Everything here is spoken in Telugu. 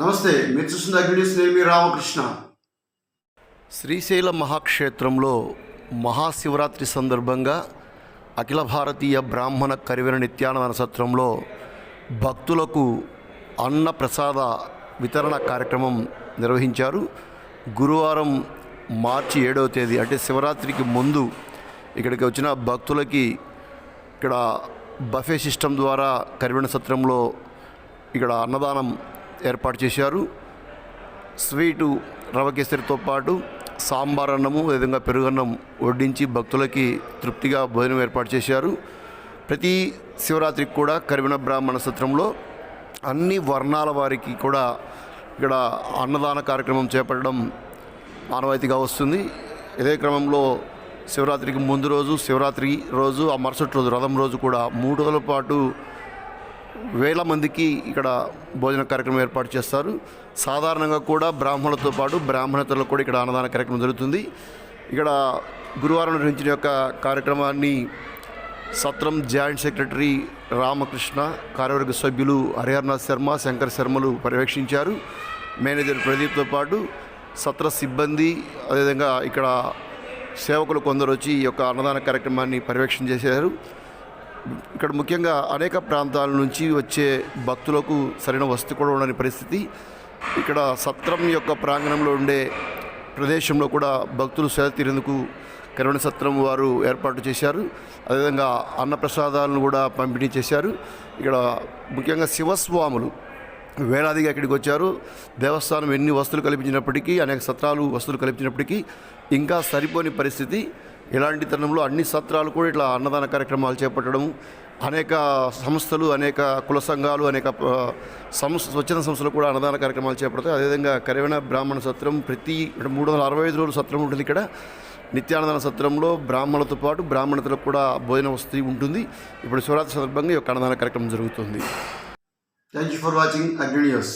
నమస్తే మీరు చూస్తున్న అగ్నిస్ రామకృష్ణ. శ్రీశైల మహాక్షేత్రంలో మహాశివరాత్రి సందర్భంగా అఖిల భారతీయ బ్రాహ్మణ కరివెన నిత్యానంద సత్రంలో భక్తులకు అన్న ప్రసాద వితరణ కార్యక్రమం నిర్వహించారు. గురువారం మార్చి ఏడవ తేదీ అంటే శివరాత్రికి ముందు ఇక్కడికి వచ్చిన భక్తులకి ఇక్కడ బఫే సిస్టమ్ ద్వారా కరివెన సత్రంలో ఇక్కడ అన్నదానం ఏర్పాటు చేశారు. స్వీటు రవ కేసరితో పాటు సాంబార్ అన్నము విధంగా పెరుగన్నం వడ్డించి భక్తులకి తృప్తిగా భోజనం ఏర్పాటు చేశారు. ప్రతి శివరాత్రికి కూడా కరివిన బ్రాహ్మణ సత్రంలో అన్ని వర్ణాల వారికి కూడా ఇక్కడ అన్నదాన కార్యక్రమం చేపట్టడం ఆనవాయితీగా వస్తుంది. ఇదే క్రమంలో శివరాత్రికి ముందు రోజు శివరాత్రి రోజు ఆ మరుసటి రోజు రథం రోజు కూడా మూడు రోజుల పాటు వేల మందికి ఇక్కడ భోజన కార్యక్రమం ఏర్పాటు చేస్తారు. సాధారణంగా కూడా బ్రాహ్మణులతో పాటు బ్రాహ్మణతలకు కూడా ఇక్కడ అన్నదాన కార్యక్రమం జరుగుతుంది. ఇక్కడ గురువారం నిర్వహించిన యొక్క కార్యక్రమాన్ని సత్రం జాయింట్ సెక్రటరీ రామకృష్ణ కార్యవర్గ సభ్యులు హరిహర్నాథ్ శర్మ శంకర్ శర్మలు పర్యవేక్షించారు. మేనేజర్ ప్రదీప్తో పాటు సత్ర సిబ్బంది అదేవిధంగా ఇక్కడ సేవకులు కొందరు వచ్చి ఈ యొక్క అన్నదాన కార్యక్రమాన్ని పర్యవేక్షణ చేశారు. ఇక్కడ ముఖ్యంగా అనేక ప్రాంతాల నుంచి వచ్చే భక్తులకు సరైన వసతి కూడా ఉండని పరిస్థితి. ఇక్కడ సత్రం యొక్క ప్రాంగణంలో ఉండే ప్రదేశంలో కూడా భక్తులు సేద తీరేందుకు కరుణ సత్రం వారు ఏర్పాటు చేశారు. అదేవిధంగా అన్నప్రసాదాలను కూడా పంపిణీ చేశారు. ఇక్కడ ముఖ్యంగా శివస్వాములు వేలాదిగా ఇక్కడికి వచ్చారు. దేవస్థానం ఎన్ని వస్తువులు కల్పించినప్పటికీ అనేక సత్రాలు వస్తువులు కల్పించినప్పటికీ ఇంకా సరిపోని పరిస్థితి. ఇలాంటి తరుణంలో అన్ని సత్రాలు కూడా ఇట్లా అన్నదాన కార్యక్రమాలు చేపట్టడం అనేక సంస్థలు అనేక కుల సంఘాలు అనేక సంస్థ స్వచ్ఛంద సంస్థలు కూడా అన్నదాన కార్యక్రమాలు చేపడతాయి. అదేవిధంగా కరివేణ బ్రాహ్మణ సత్రం ప్రతి మూడు వందల అరవై ఐదు రోజులు సత్రం ఉంటుంది ఇక్కడ. నిత్యానందన సత్రంలో బ్రాహ్మణులతో పాటు బ్రాహ్మణతలకు కూడా భోజన వస్తూ ఉంటుంది. ఇప్పుడు శివరాత్రి సందర్భంగా ఈ యొక్క అన్నదాన కార్యక్రమం జరుగుతుంది. Thank you for watching Agni news